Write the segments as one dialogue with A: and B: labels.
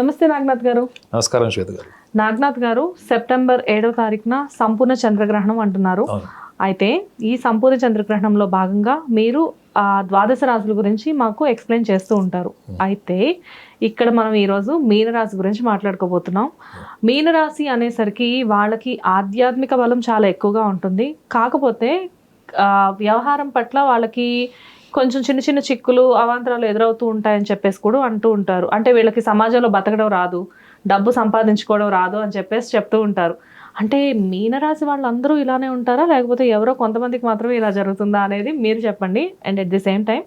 A: నమస్తే నాగనాథ్ గారు.
B: నమస్కారం శ్వేత గారు.
A: నాగనాథ్ గారు సెప్టెంబర్ ఏడవ తారీఖున సంపూర్ణ చంద్రగ్రహణం అంటున్నారు. అయితే ఈ సంపూర్ణ చంద్రగ్రహణంలో భాగంగా మీరు ఆ ద్వాదశ రాశుల గురించి మాకు ఎక్స్ప్లెయిన్ చేస్తూ ఉంటారు. అయితే ఇక్కడ మనం ఈరోజు మీనరాశి గురించి మాట్లాడుకోబోతున్నాం. మీనరాశి అనేసరికి వాళ్ళకి ఆధ్యాత్మిక బలం చాలా ఎక్కువగా ఉంటుంది. కాకపోతే వ్యవహారం పట్ల వాళ్ళకి కొంచెం చిన్న చిన్న చిక్కులు అవాంతరాలు ఎదురవుతూ ఉంటాయని చెప్పేసి కూడా అంటూ ఉంటారు. అంటే వీళ్ళకి సమాజంలో బతకడం రాదు డబ్బు సంపాదించుకోవడం రాదు అని చెప్పేసి చెప్తూ ఉంటారు. అంటే మీనరాశి వాళ్ళందరూ ఇలానే ఉంటారా? లేకపోతే ఎవరో కొంతమందికి మాత్రమే ఇలా జరుగుతుందా అనేది మీరు చెప్పండి. And at the same time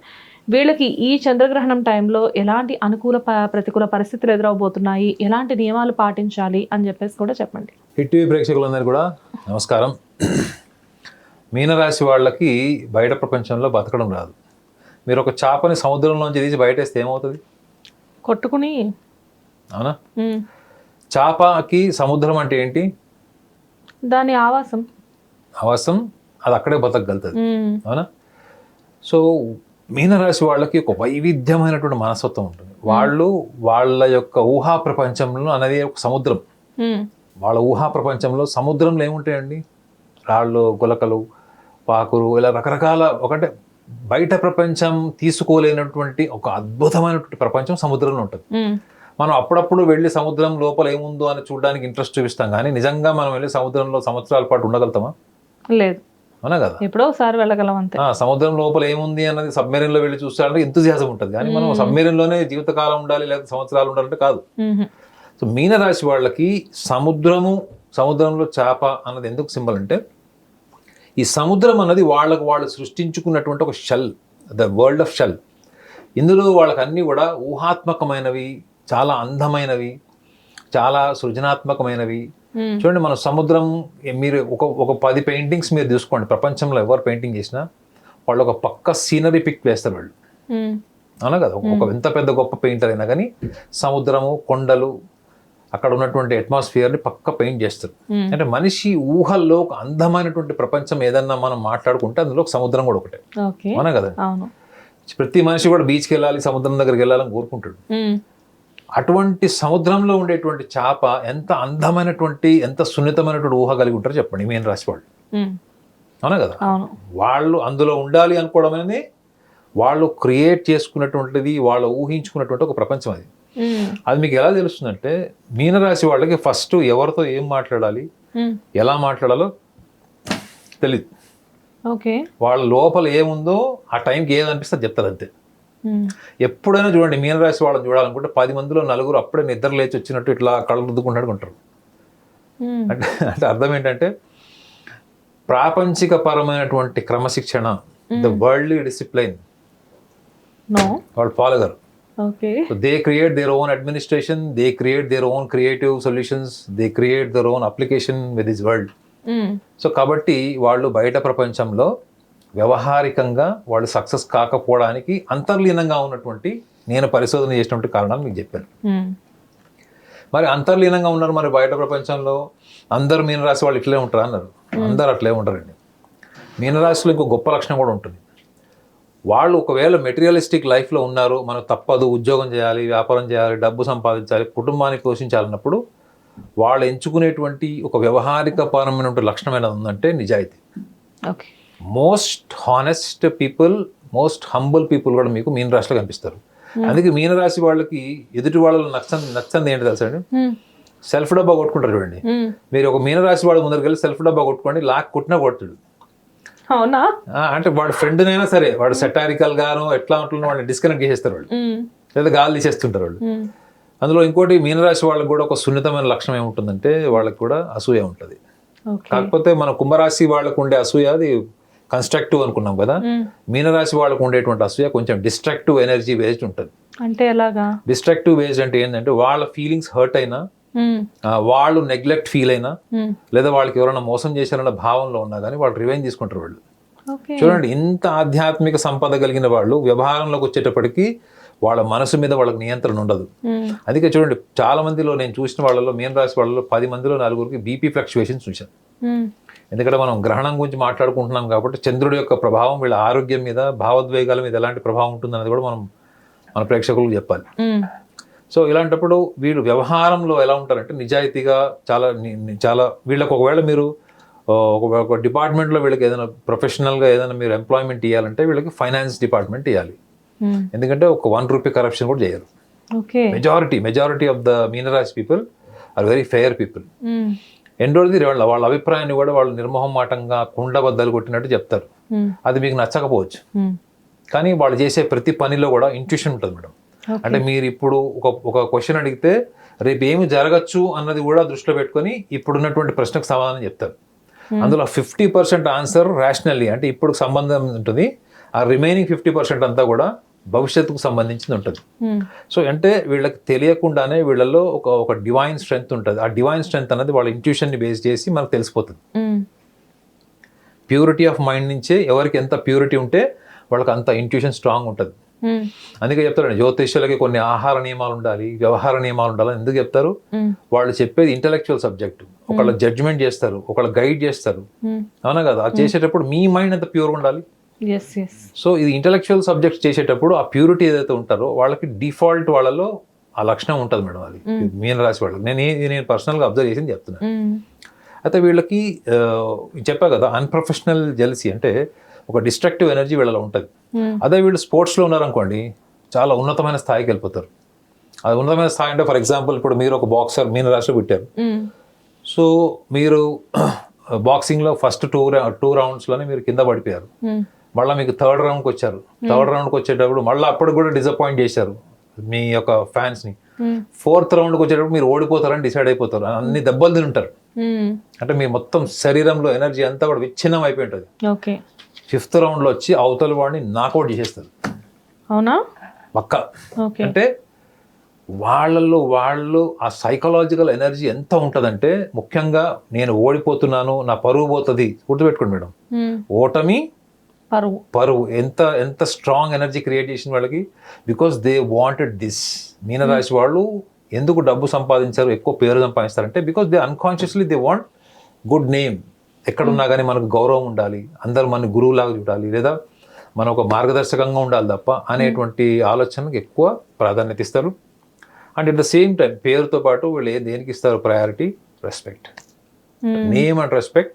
A: వీళ్ళకి ఈ చంద్రగ్రహణం టైంలో ఎలాంటి అనుకూల ప- ప్రతికూల పరిస్థితులు ఎదురవబోతున్నాయి ఎలాంటి నియమాలు పాటించాలి? అని చెప్పేసి కూడా చెప్పండి.
B: హిట్ టీవీ కూడా నమస్కారం. మీనరాశి వాళ్ళకి బయట ప్రపంచంలో బతకడం రాదు. మీరు ఒక చేపని సముద్రంలోంచి తీసి బయటేస్తే ఏమవుతుంది?
A: కొట్టుకుని
B: అవునా? చేపకి సముద్రం అంటే ఏంటి?
A: దాని ఆవాసం.
B: అవసరం అది అక్కడే బతకగలుగుతుంది. అవునా? సో మీనరాశి వాళ్ళకి ఒక వైవిధ్యమైనటువంటి మనస్తత్వం ఉంటుంది. వాళ్ళు వాళ్ళ యొక్క ఊహా ప్రపంచంలో అనేది ఒక సముద్రం. వాళ్ళ ఊహా ప్రపంచంలో సముద్రంలో ఏముంటాయండి? రాళ్ళు గులకలు పాకులు ఇలా రకరకాల ఒకటే బయట ప్రపంచం తీసుకోలేనటువంటి ఒక అద్భుతమైనటువంటి ప్రపంచం సముద్రంలో ఉంటుంది. మనం అప్పుడప్పుడు వెళ్ళి సముద్రం లోపల ఏముందో అని చూడడానికి ఇంట్రెస్ట్ చూపిస్తాం కానీ నిజంగా మనం వెళ్ళి సముద్రంలో సంవత్సరాల పాటు ఉండగలుగుతామా?
A: లేదు.
B: అవునా కదా?
A: ఎప్పుడో ఒకసారి వెళ్ళగలం అంతే.
B: సముద్రం లోపల ఏముంది అన్నది submarine లో వెళ్ళి చూస్తాడంటే ఎంతజియాసం ఉంటుంది. కానీ మనం submarine లోనే జీవితకాలం ఉండాలి లేకపోతే సంవత్సరాలు ఉండాలంటే కాదు. సో మీనరాశి వాళ్ళకి సముద్రము సముద్రంలో చేప అన్నది ఎందుకు సింబల్ అంటే ఈ సముద్రం అన్నది వాళ్ళకు వాళ్ళు సృష్టించుకున్నటువంటి ఒక shell the world of shell ఇందులో వాళ్ళకి అన్నీ కూడా ఊహాత్మకమైనవి చాలా అందమైనవి చాలా సృజనాత్మకమైనవి.
A: ఉమ్,
B: చూడండి మన సముద్రం మీరు ఒక ఒక పది పెయింటింగ్స్ మీరు చూసుకోండి ప్రపంచంలో ఎవరు పెయింటింగ్ చేసినా వాళ్ళు ఒక పక్క సీనరీ పిక్ వేస్తారు వాళ్ళు.
A: ఉమ్,
B: అవునా కదా? ఒక- ఒక ఎంత పెద్ద గొప్ప పెయింటర్ అయినా కానీ సముద్రము కొండలు అక్కడ ఉన్నటువంటి అట్మాస్ఫియర్ని పక్క పెయింట్ చేస్తారు
A: Hmm.
B: అంటే మనిషి ఊహల్లో ఒక అందమైనటువంటి ప్రపంచం ఏదన్నా మనం మాట్లాడుకుంటే అందులో ఒక సముద్రం కూడా ఒకటే. అవునా కదా? ప్రతి మనిషి కూడా బీచ్కి వెళ్ళాలి సముద్రం దగ్గరికి వెళ్ళాలని కోరుకుంటాడు.
A: ఉమ్,
B: అటువంటి సముద్రంలో ఉండేటువంటి చేప ఎంత అందమైనటువంటి ఎంత సున్నితమైనటువంటి ఊహ కలిగి ఉంటారో చెప్పండి మీన రాశి వాళ్ళు.
A: ఉమ్,
B: అవునా కదా? వాళ్ళు అందులో ఉండాలి అనుకోవడం అనేది వాళ్ళు క్రియేట్ చేసుకున్నటువంటిది వాళ్ళు ఊహించుకున్నటువంటి ఒక ప్రపంచం అది. అది మీకు ఎలా తెలుస్తుందంటే మీనరాశి వాళ్ళకి ఫస్ట్ ఎవరితో ఏం మాట్లాడాలి
A: ఉమ్,
B: ఎలా మాట్లాడాలో తెలియదు
A: ఓకే.
B: వాళ్ళ లోపల ఏముందో ఆ టైంకి ఏది అనిపిస్తే అది చెప్తారు అంతే.
A: ఉమ్,
B: ఎప్పుడైనా చూడండి మీనరాశి వాళ్ళని చూడాలనుకుంటే పది మందిలో నలుగురు అప్పుడే నిద్ర లేచి వచ్చినట్టు ఇట్లా కళ్ళు రుద్దుకుంటాడు ఉంటారు. అంటే అంటే అర్థం ఏంటంటే ప్రాపంచిక పరమైనటువంటి క్రమశిక్షణ ద వరల్డ్లీ డిసిప్లైన్ వాళ్ళు ఫాలో గారు.
A: Okay
B: So they create their own administration, they create their own creative solutions, they create their own application with this world.
A: Um,
B: so కాబట్టి వాళ్ళు బయట ప్రపంచంలో వ్యవహారికంగా వాళ్ళు సక్సెస్ కాకపోవడానికి అంతర్లీనంగా ఉన్నటువంటి నేను పరిశోధన చేసినటువంటి కారణాలు మీకు చెప్పాను.
A: ఉమ్,
B: మరి అంతర్లీనంగా ఉన్నారు మరి బయట ప్రపంచంలో అందరు మీనరాశి వాళ్ళు ఇట్లే ఉంటారు అన్నారు. అందరు అట్లే ఉంటారండి. మీనరాశిలో ఇంకో గొప్ప లక్షణం కూడా ఉంటుంది. వాళ్ళు ఒకవేళ మెటీరియలిస్టిక్ లైఫ్లో ఉన్నారు మనకు తప్పదు ఉద్యోగం చేయాలి వ్యాపారం చేయాలి డబ్బు సంపాదించాలి కుటుంబాన్ని పోషించాలన్నప్పుడు వాళ్ళు ఎంచుకునేటువంటి ఒక వ్యవహారిక పరమైనటువంటి లక్షణం ఏదైనా ఉందంటే నిజాయితీ.
A: Okay.
B: Most honest people most humble people కూడా మీకు మీన రాశిలో కనిపిస్తారు. అందుకే మీన రాశి వాళ్ళకి ఎదుటి వాళ్ళలో నచ్చని నచ్చంది ఏంటి తెలుసా అండి? సెల్ఫ్ డబ్బా కొట్టుకుంటారు చూడండి.
A: ఉమ్,
B: మీరు ఒక మీనరాశి వాడు ముందరికి వెళ్ళి సెల్ఫ్ డబ్బా కొట్టుకోండి లాక్ కొట్టినా కొడతాడు.
A: అవునా?
B: అంటే వాడు ఫ్రెండ్నైనా సరే వాడు సెటారికల్ గాను ఎట్లా ఉంటుందో వాడిని డిస్కనెక్ట్ చేసేస్తారు వాళ్ళు. లేదా గాలి తీసేస్తుంటారు వాళ్ళు. అందులో ఇంకోటి మీనరాశి వాళ్ళకి కూడా ఒక సున్నితమైన లక్షణం ఏముంటుందంటే వాళ్ళకి కూడా అసూయ ఉంటుంది. కాకపోతే మన కుంభరాశి వాళ్ళకు ఉండే అసూయ అది కన్స్ట్రక్టివ్ అనుకున్నాం కదా. మీనరాశి వాళ్ళకు ఉండేటువంటి అసూయ కొంచెం డిస్ట్రక్టివ్ ఎనర్జీ బేస్డ్ ఉంటుంది.
A: అంటే ఎలాగా?
B: డిస్ట్రక్టివ్ బేస్డ్ అంటే ఏంటంటే వాళ్ళ ఫీలింగ్స్ హర్ట్ అయినా వాళ్ళు నెగ్లెక్ట్ ఫీల్ అయినా
A: ఉమ్,
B: లేదా వాళ్ళకి ఎవరైనా మోసం చేశారన్న భావంలో ఉన్నా కానీ వాళ్ళు రివెంజ్ తీసుకుంటారు వాళ్ళు. చూడండి ఇంత ఆధ్యాత్మిక సంపద కలిగిన వాళ్ళు వ్యవహారంలోకి వచ్చేటప్పటికి వాళ్ళ మనసు మీద వాళ్ళకి నియంత్రణ ఉండదు.
A: ఉమ్,
B: అందుకే చూడండి చాలా మందిలో నేను చూసిన వాళ్ళలో మీన రాశి వాళ్ళలో పది మందిలో నలుగురికి బీపీ ఫ్లక్చువేషన్స్ చూశాను. ఎందుకంటే మనం గ్రహణం గురించి మాట్లాడుకుంటున్నాం కాబట్టి చంద్రుడి యొక్క ప్రభావం వీళ్ళ ఆరోగ్యం మీద భావోద్వేగాల మీద ఎలాంటి ప్రభావం ఉంటుందన్నది కూడా మనం మన ప్రేక్షకులకు చెప్పాలి. సో ఇలాంటప్పుడు వీళ్ళు వ్యవహారంలో ఎలా ఉంటారంటే నిజాయితీగా చాలా చాలా వీళ్ళకి ఒకవేళ మీరు ఒక డిపార్ట్మెంట్లో వీళ్ళకి ఏదైనా ప్రొఫెషనల్గా ఏదైనా మీరు ఎంప్లాయ్మెంట్ ఇవ్వాలంటే వీళ్ళకి ఫైనాన్స్ డిపార్ట్మెంట్ ఇవ్వాలి
A: మ్మ్.
B: ఎందుకంటే ఒక వన్ రూపీ కరప్షన్ కూడా చేయరు majority majority of the మీనరాజ్ people are very fair people. రెండోది వాళ్ళ వాళ్ళ అభిప్రాయాన్ని కూడా వాళ్ళు నిర్మోహమాటంగా కుండ బద్దలు కొట్టినట్టు చెప్తారు
A: మ్మ్.
B: అది మీకు నచ్చకపోవచ్చు
A: మ్మ్.
B: కానీ వాళ్ళు చేసే ప్రతి పనిలో కూడా ఇంట్యూషన్ ఉంటుంది మేడం. అంటే మీరు ఇప్పుడు ఒక ఒక క్వశ్చన్ అడిగితే రేపు ఏమి జరగచ్చు అన్నది కూడా దృష్టిలో పెట్టుకొని ఇప్పుడున్నటువంటి ప్రశ్నకు సమాధానం చెప్తారు. అందులో ఫిఫ్టీ పర్సెంట్ ఆన్సర్ రేషనల్లీ అంటే ఇప్పుడు సంబంధం ఉంటుంది. ఆ రిమైనింగ్ ఫిఫ్టీ పర్సెంట్ అంతా కూడా భవిష్యత్తుకు సంబంధించింది ఉంటుంది. సో అంటే వీళ్ళకి తెలియకుండానే వీళ్ళలో ఒక ఒక డివైన్ స్ట్రెంగ్త్ ఉంటుంది. ఆ డివైన్ స్ట్రెంగ్త్ అనేది వాళ్ళ ఇంట్యూషన్ని బేస్ చేసి మనకు తెలిసిపోతుంది. ప్యూరిటీ ఆఫ్ మైండ్ నుంచే ఎవరికి ఎంత ప్యూరిటీ ఉంటే వాళ్ళకి అంత ఇంట్యూషన్ స్ట్రాంగ్ ఉంటుంది. అందుకే చెప్తారండి జ్యోతిష్యులకి కొన్ని ఆహార నియమాలు ఉండాలి వ్యవహార నియమాలు ఉండాలి ఎందుకు చెప్తారు. వాళ్ళు చెప్పేది ఇంటలెక్చువల్ సబ్జెక్ట్ ఒకళ్ళ జడ్జ్మెంట్ చేస్తారు ఒకళ్ళ గైడ్ చేస్తారు. అవునా కదా? అది చేసేటప్పుడు మీ మైండ్ ఎంత ప్యూర్గా ఉండాలి? సో ఇది ఇంటలెక్చువల్ సబ్జెక్ట్స్ చేసేటప్పుడు ఆ ప్యూరిటీ ఏదైతే ఉంటారో వాళ్ళకి డిఫాల్ట్ వాళ్ళలో ఆ లక్షణం ఉంటుంది మేడం అది. మీన రాశి వాళ్ళకి. నేను నేను పర్సనల్గా అబ్జర్వ్ చేసింది చెప్తున్నాను. అయితే వీళ్ళకి చెప్పా కదా అన్ప్రొఫెషనల్ జెలసీ అంటే ఒక డిస్ట్రక్టివ్ ఎనర్జీ వీళ్ళలో ఉంటుంది.
A: మ్మ్.
B: అదే వీళ్ళు స్పోర్ట్స్లో ఉన్నారనుకోండి చాలా ఉన్నతమైన స్థాయికి వెళ్ళిపోతారు. అది ఉన్నతమైన స్థాయి అంటే ఫర్ ఎగ్జాంపుల్ ఇప్పుడు మీరు ఒక బాక్సర్ మీన రాశిలో పెట్టారు.
A: మ్మ్.
B: సో మీరు బాక్సింగ్లో ఫస్ట్ టూ టూ రౌండ్స్లోనే మీరు కింద పడిపోయారు.
A: మ్మ్.
B: మళ్ళీ మీకు థర్డ్ రౌండ్కి వచ్చారు. థర్డ్ రౌండ్కి వచ్చేటప్పుడు మళ్ళీ అప్పుడు కూడా డిసప్పాయింట్ చేశారు మీ యొక్క ఫ్యాన్స్ని. ఫోర్త్ రౌండ్కి వచ్చేటప్పుడు మీరు ఓడిపోతారని డిసైడ్ అయిపోతారు. అన్ని దెబ్బలు
A: మ్మ్.
B: అంటే మీ మొత్తం శరీరంలో ఎనర్జీ అంతా కూడా విచ్ఛిన్నం అయిపోయి ఉంటుంది ఫిఫ్త్ రౌండ్లో వచ్చి అవతల వాడిని నాకౌట్ చేసేస్తారు.
A: అవునా?
B: పక్క. అంటే వాళ్ళల్లో వాళ్ళు ఆ సైకలాజికల్ ఎనర్జీ ఎంత ఉంటుందంటే ముఖ్యంగా నేను ఓడిపోతున్నాను నా పరువు పోతుంది. గుర్తుపెట్టుకోండి మేడం. ఓటమి
A: పరువు.
B: పరువు. ఎంత ఎంత స్ట్రాంగ్ ఎనర్జీ క్రియేట్ చేసిన వాళ్ళకి? బికాస్ దే వాంటెడ్ దిస్ మీనరాశి వాళ్ళు ఎందుకు డబ్బు సంపాదించారు ఎక్కువ పేరు సంపాదిస్తారంటే because they unconsciously they want good name ఎక్కడున్నా కానీ మనకు గౌరవం ఉండాలి. అందరూ మన గురువులాగా చూడాలి. లేదా మనం ఒక మార్గదర్శకంగా ఉండాలి తప్ప అనేటువంటి ఆలోచనకు ఎక్కువ ప్రాధాన్యత ఇస్తారు. And at the same time పేరుతో పాటు వీళ్ళు ఏ దేనికి ఇస్తారు priority respect. Name and respect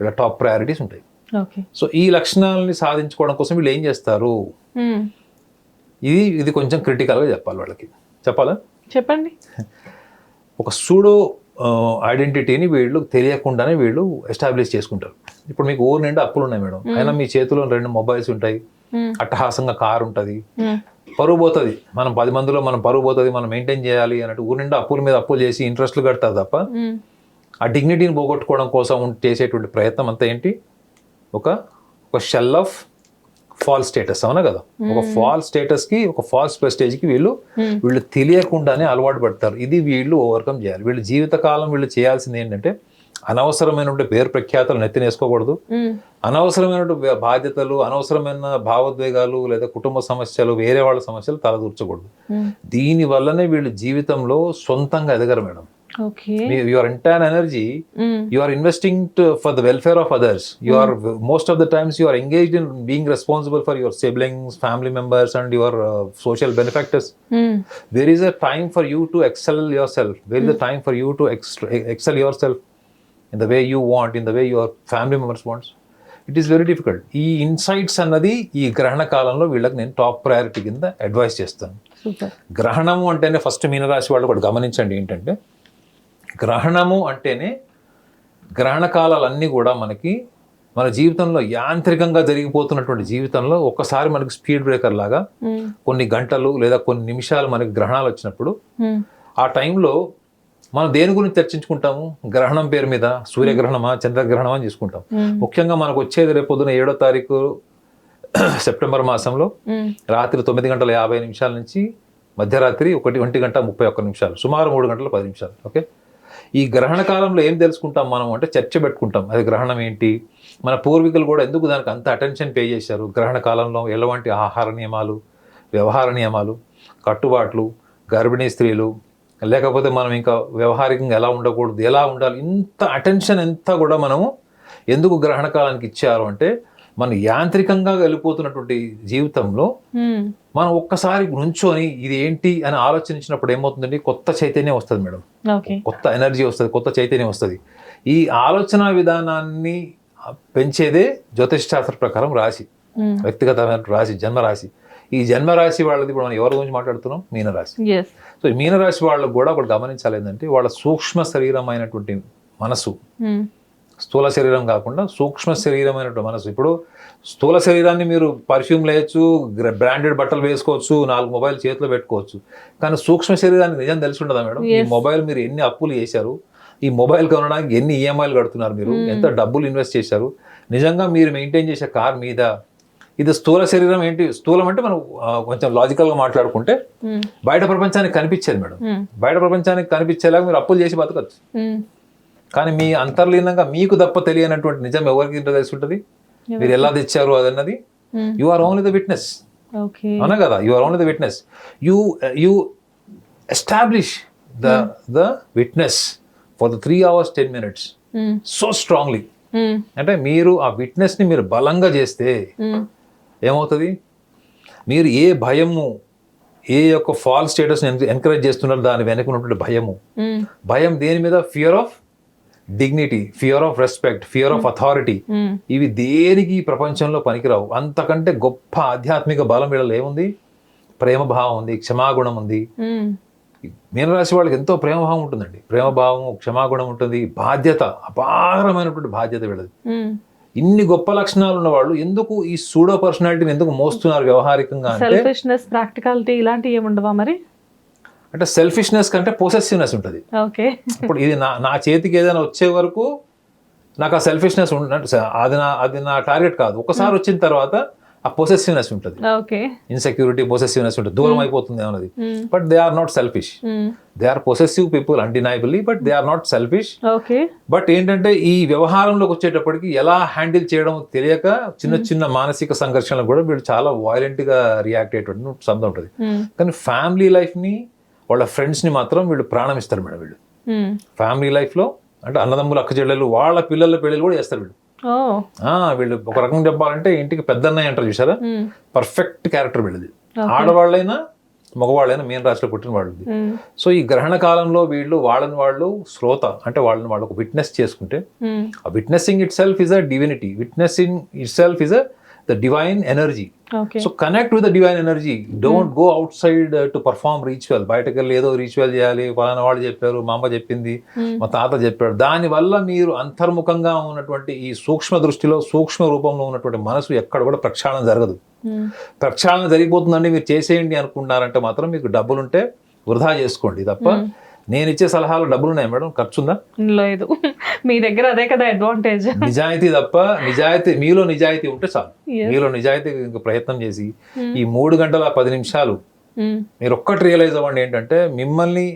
B: వీళ్ళ టాప్ ప్రయారిటీస్ ఉంటాయి. సో ఈ లక్షణాలని సాధించుకోవడం కోసం వీళ్ళు ఏం చేస్తారు. ఇది ఇది కొంచెం క్రిటికల్గా చెప్పాలి వాళ్ళకి. చెప్పాలా?
A: చెప్పండి.
B: ఒక సూడో ఐడెంటిటీని వీళ్ళు తెలియకుండానే వీళ్ళు ఎస్టాబ్లిష్ చేసుకుంటారు. ఇప్పుడు మీకు ఊరు నిండా అప్పులు ఉన్నాయి మేడం. అయినా మీ చేతిలో రెండు మొబైల్స్ ఉంటాయి. అట్టహాసంగా కార్ ఉంటుంది. పరువు పోతుంది. మనం పది మందిలో మనం పరువు పోతుంది మనం మెయింటైన్ చేయాలి అన్నట్టు ఊరు నిండా అప్పుల మీద అప్పులు చేసి ఇంట్రెస్ట్లు కడతారు తప్ప. ఆ డిగ్నిటీని పోగొట్టుకోవడం కోసం చేసేటువంటి ప్రయత్నం అంతా ఏంటి? ఒక ఒక షెల్ ఆఫ్ ఫాల్స్ స్టేటస్ అవునా కదా? ఒక ఫాల్స్ స్టేటస్కి ఒక ఫాల్స్ ప్రెస్టేజ్కి వీళ్ళు
A: Hmm.
B: వీళ్ళు తెలియకుండానే అలవాటు పడతారు. ఇది వీళ్ళు ఓవర్కమ్ చేయాలి. వీళ్ళు జీవితకాలం వీళ్ళు చేయాల్సింది ఏంటంటే అనవసరమైనటువంటి పేరు ప్రఖ్యాతలు నెత్తినేసుకోకూడదు.
A: మ్మ్.
B: అనవసరమైనటువంటి బాధ్యతలు అనవసరమైన భావోద్వేగాలు లేదా కుటుంబ సమస్యలు వేరే వాళ్ళ సమస్యలు తలదూర్చకూడదు. దీని వల్లనే వీళ్ళు జీవితంలో సొంతంగా ఎదగరు madam. Your entire energy
A: hmm.
B: you are investing to, for the welfare of others you are most of the times you are engaged in being responsible for your siblings family members and your uh, social benefactors
A: hmm.
B: there is a time for you to excel yourself there is a time for you to extra, excel yourself in the way you want in the way your family members wants it is very difficult ఈ insights అన్నది ఈ గ్రహణ కాలంలో వీళ్ళకి నేను top priority కింద advice చేస్తాను గ్రహణము అంటేనే ఫస్ట్ మీనరాశి వాళ్ళు కూడా గమనించండి ఏంటంటే గ్రహణము అంటేనే గ్రహణ కాలాలన్నీ కూడా మనకి మన జీవితంలో యాంత్రికంగా జరిగిపోతున్నటువంటి జీవితంలో ఒక్కసారి మనకి స్పీడ్ బ్రేకర్ లాగా. కొన్ని గంటలు లేదా కొన్ని నిమిషాలు మనకి గ్రహణాలు వచ్చినప్పుడు. ఆ టైంలో మనం దేని గురించి చర్చించుకుంటాము గ్రహణం పేరు మీద సూర్యగ్రహణమా చంద్రగ్రహణమా అని చూసుకుంటాం. ముఖ్యంగా మనకు వచ్చేది రేపు పొద్దున ఏడో తారీఖు సెప్టెంబర్ మాసంలో. రాత్రి తొమ్మిది గంటల యాభై నిమిషాల నుంచి మధ్యరాత్రి ఒకటి ఒంటి గంట ముప్పై ఒక్క నిమిషాలు సుమారు మూడు గంటల పది నిమిషాలు ఓకే ఈ గ్రహణ కాలంలో ఏం తెలుసుకుంటాం మనం అంటే చర్చ పెట్టుకుంటాం. అది గ్రహణం ఏంటి? మన పూర్వీకులు కూడా ఎందుకు దానికి అంత అటెన్షన్ పే చేశారు? గ్రహణ కాలంలో ఎలాంటి ఆహార నియమాలు వ్యవహార నియమాలు కట్టుబాట్లు గర్భిణీ స్త్రీలు లేకపోతే మనం ఇంకా వ్యవహారికంగా ఎలా ఉండకూడదు ఎలా ఉండాలి ఇంత అటెన్షన్ ఎంత కూడా మనము ఎందుకు గ్రహణ కాలానికి ఇచ్చారు అంటే మన యాంత్రికంగా వెళ్ళిపోతున్నటువంటి జీవితంలో. మనం ఒక్కసారి నుంచొని ఇది ఏంటి అని ఆలోచించినప్పుడు ఏమవుతుందండి? కొత్త చైతన్యం వస్తుంది మేడం. కొత్త ఎనర్జీ వస్తుంది కొత్త చైతన్యం వస్తుంది. ఈ ఆలోచన విధానాన్ని పెంచేదే జ్యోతిష్ శాస్త్ర ప్రకారం రాశి. వ్యక్తిగతమైన రాశి జన్మరాశి. ఈ జన్మరాశి వాళ్ళది ఇప్పుడు మనం ఎవరి గురించి మాట్లాడుతున్నాం? మీనరాశి. సో మీనరాశి వాళ్ళకు కూడా ఒకటి గమనించాలి ఏంటంటే వాళ్ళ సూక్ష్మ శరీరమైనటువంటి మనసు. స్థూల శరీరం కాకుండా సూక్ష్మ శరీరమైనటువంటి మనసు ఇప్పుడు స్థూల శరీరాన్ని మీరు పర్ఫ్యూమ్ లేయచ్చు బ్రాండెడ్ బట్టలు వేసుకోవచ్చు నాలుగు మొబైల్ చేతిలో పెట్టుకోవచ్చు. కానీ సూక్ష్మ శరీరానికి నిజం తెలిసి ఉండదా మేడం? ఈ. మొబైల్ మీరు ఎన్ని అప్పులు చేశారు? ఈ మొబైల్ కొనడానికి ఎన్ని ఈఎంఐలు కడుతున్నారు మీరు? ఎంత డబ్బులు ఇన్వెస్ట్ చేశారు? నిజంగా మీరు మెయింటైన్ చేసే కార్ మీద ఇది స్థూల శరీరం ఏంటి? స్థూలం అంటే మనం కొంచెం లాజికల్గా మాట్లాడుకుంటే
A: మ్మ్.
B: బయట ప్రపంచానికి కనిపించేది మేడం.
A: మ్మ్.
B: బయట ప్రపంచానికి కనిపించేలాగా మీరు అప్పులు చేసి బతకచ్చు. కానీ మీ అంతర్లీనంగా మీకు తప్ప తెలియనటువంటి నిజం ఎవరికి తెలిసి ఉంటుంది? మీరు ఎలా తెచ్చారు అదన్నది. You are only the witness
A: okay.
B: అవునా కదా? You are only the witness you you establish the the witness for the three hours ten minutes. So strongly. అంటే మీరు ఆ విట్నెస్ని మీరు బలంగా చేస్తే. ఏమవుతుంది? మీరు ఏ భయము ఏ యొక్క ఫాల్ స్టేటస్ని ఎంకరేజ్ చేస్తున్నారు దాని వెనక ఉన్నటువంటి భయము. భయం దేని మీద? Fear of dignity fear of respect fear of authority. ఇవి దేనికి ప్రపంచంలో పనికిరావు? అంతకంటే గొప్ప ఆధ్యాత్మిక బలం వీళ్ళలో ఏముంది? ప్రేమ భావం ఉంది క్షమాగుణం ఉంది.
A: మ్మ్.
B: మీనరాశి వాళ్ళకి ఎంతో ప్రేమభావం ఉంటుందండి. ప్రేమభావం క్షమాగుణం ఉంటుంది. బాధ్యత అపారమైనటువంటి బాధ్యత వీళ్ళది.
A: మ్మ్.
B: ఇన్ని గొప్ప లక్షణాలు ఉన్న వాళ్ళు ఎందుకు ఈ సూడో పర్సనాలిటీని ఎందుకు మోస్తున్నారు వ్యవహారికంగా
A: ప్రాక్టికాలిటీ ఇలాంటివి ఏముండవా మరి?
B: అంటే సెల్ఫిష్నెస్ కంటే పొసెసివ్నెస్ ఉంటుంది.
A: ఓకే.
B: ఇప్పుడు ఇది నా నా చేతికి ఏదైనా వచ్చే వరకు నాకు ఆ సెల్ఫిష్నెస్ అది నా అది నా టార్గెట్ కాదు. ఒకసారి వచ్చిన తర్వాత ఆ పొసెసివ్నెస్ ఉంటుంది.
A: ఓకే.
B: ఇన్సెక్యూరిటీ పొసెసివ్నెస్ ఉంటుంది. దూరం అయిపోతుంది అన్నది. But they are not selfish. They are possessive people undeniably but they are not selfish
A: okay.
B: But ఏంటంటే ఈ వ్యవహారంలోకి వచ్చేటప్పటికి ఎలా హ్యాండిల్ చేయడం తెలియక చిన్న చిన్న మానసిక సంఘర్షణలు కూడా వీళ్ళు చాలా violent గా రియాక్ట్ అయ్యేటువంటి సందం ఉంటుంది. కానీ ఫ్యామిలీ లైఫ్ని వాళ్ళ ఫ్రెండ్స్ని మాత్రం వీళ్ళు ప్రాణం ఇస్తారు మేడం వీళ్ళు. ఫ్యామిలీ లైఫ్లో అంటే అన్నదమ్ములు అక్క చెల్లెలు వాళ్ళ పిల్లల పెళ్ళిళ్ళు కూడా చేస్తారు వీళ్ళు వీళ్ళు ఒక రకంగా చెప్పాలంటే ఇంటికి పెద్దన్నయ్య అంటారు చూసారా. పర్ఫెక్ట్ క్యారెక్టర్ వీళ్ళది ఆడవాళ్ళైనా మగవాళ్ళైనా మీన రాశిలో పుట్టిన వాళ్ళది. సో ఈ గ్రహణ కాలంలో వీళ్ళు వాళ్ళని వాళ్ళు శ్రోత అంటే వాళ్ళని వాళ్ళు ఒక విట్నెస్ చేసుకుంటే. ఆ witnessing itself is a divinity witnessing itself is a the divine energy so connect with the divine energy don't go outside to perform ritual బయటకు వెళ్ళి ఏదో రీచువల్ చేయాలి. ఫలానా వాళ్ళు చెప్పారు మా అమ్మ చెప్పింది మా తాత చెప్పాడు. దానివల్ల మీరు అంతర్ముఖంగా ఉన్నటువంటి ఈ సూక్ష్మ దృష్టిలో సూక్ష్మ రూపంలో ఉన్నటువంటి మనసు ఎక్కడ కూడా ప్రక్షాళన జరగదు.
A: మ్మ్.
B: ప్రక్షాళన జరిగిపోతుందండి మీరు చేసేయండి అనుకున్నారంటే మాత్రం మీకు డబ్బులుంటే వృధా చేసుకోండి తప్ప నేను ఇచ్చే సలహాలు డబ్బులు ఉన్నాయి మేడం? ఖర్చుందా?
A: లేదు. మీ దగ్గర అదే కదా అడ్వాంటేజ్
B: నిజాయితీ తప్ప నిజాయితీ మీలో నిజాయితీ ఉంటే చాలు. మీలో నిజాయితీ ఇంక ప్రయత్నం చేసి ఈ మూడు గంటల పది నిమిషాలు మీరు ఒక్కటి రియలైజ్ అవ్వండి ఏంటంటే మిమ్మల్ని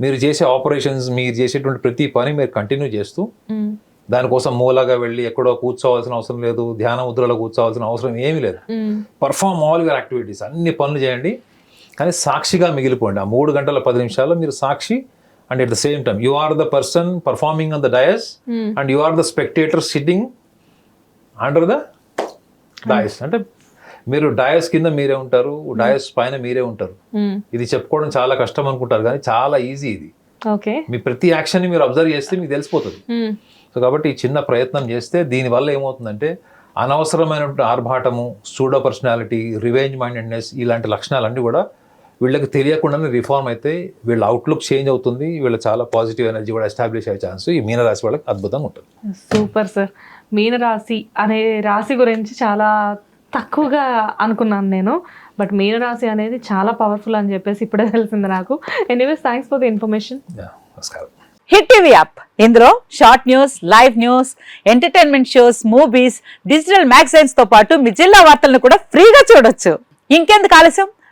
B: మీరు చేసే ఆపరేషన్స్ మీరు చేసేటువంటి ప్రతి పని మీరు కంటిన్యూ చేస్తూ దానికోసం మూలగా వెళ్ళి ఎక్కడో కూర్చోవాల్సిన అవసరం లేదు ధ్యాన ముద్రలో కూర్చోవాల్సిన అవసరం ఏమీ లేదు. పర్ఫామ్ ఆల్ యువర్ యాక్టివిటీస్ అన్ని పనులు చేయండి. కానీ సాక్షిగా మిగిలిపోండి. ఆ మూడు గంటల పది నిమిషాల్లో మీరు సాక్షి and at the same time you are the person performing on the dais and you are the spectator sitting under the dais అంటే మీరు డయస్ కింద మీరే ఉంటారు డయస్ పైన మీరే ఉంటారు. ఇది చెప్పుకోవడం చాలా కష్టం అనుకుంటారు కానీ చాలా ఈజీ ఇది. మీ ప్రతి యాక్షన్ని మీరు అబ్జర్వ్ చేస్తే మీకు తెలిసిపోతుంది. సో కాబట్టి ఈ చిన్న ప్రయత్నం చేస్తే దీనివల్ల ఏమవుతుందంటే అనవసరమైనటువంటి ఆర్భాటము సూడో పర్సనాలిటీ రివెంజ్ మైండెడ్నెస్ ఇలాంటి లక్షణాలన్నీ కూడా వీళ్ళకి తెలియకుండానే రిఫార్మ్ అయితే వీళ్ళ అవుట్లుక్ చేంజ్ అవుతుంది. వీళ్ళ చాలా పాజిటివ్ ఎనర్జీ కూడా ఎస్టాబ్లిష్ అయ్యే ఛాన్స్ ఈ మీనరాశి వాళ్ళకి అద్భుతంగా ఉంటుంది.
A: సూపర్ సార్ మీన రాశి అనే రాశి గురించి చాలా తక్కువగా అనుకున్నాను నేను. బట్ మీన రాశి అనేది చాలా పవర్ఫుల్ అని చెప్పేసి ఇప్పుడే తెలిసింది నాకు. Anyways thanks for the information
B: నమస్కారం.
C: హిట్ టీవీ యాప్ ఇందులో short news live news entertainment shows movies digital మ్యాగజైన్స్తో పాటు మీ జిల్లా వార్తలను కూడా ఫ్రీగా చూడొచ్చు. ఇంకెందుకు ఆలస్యం?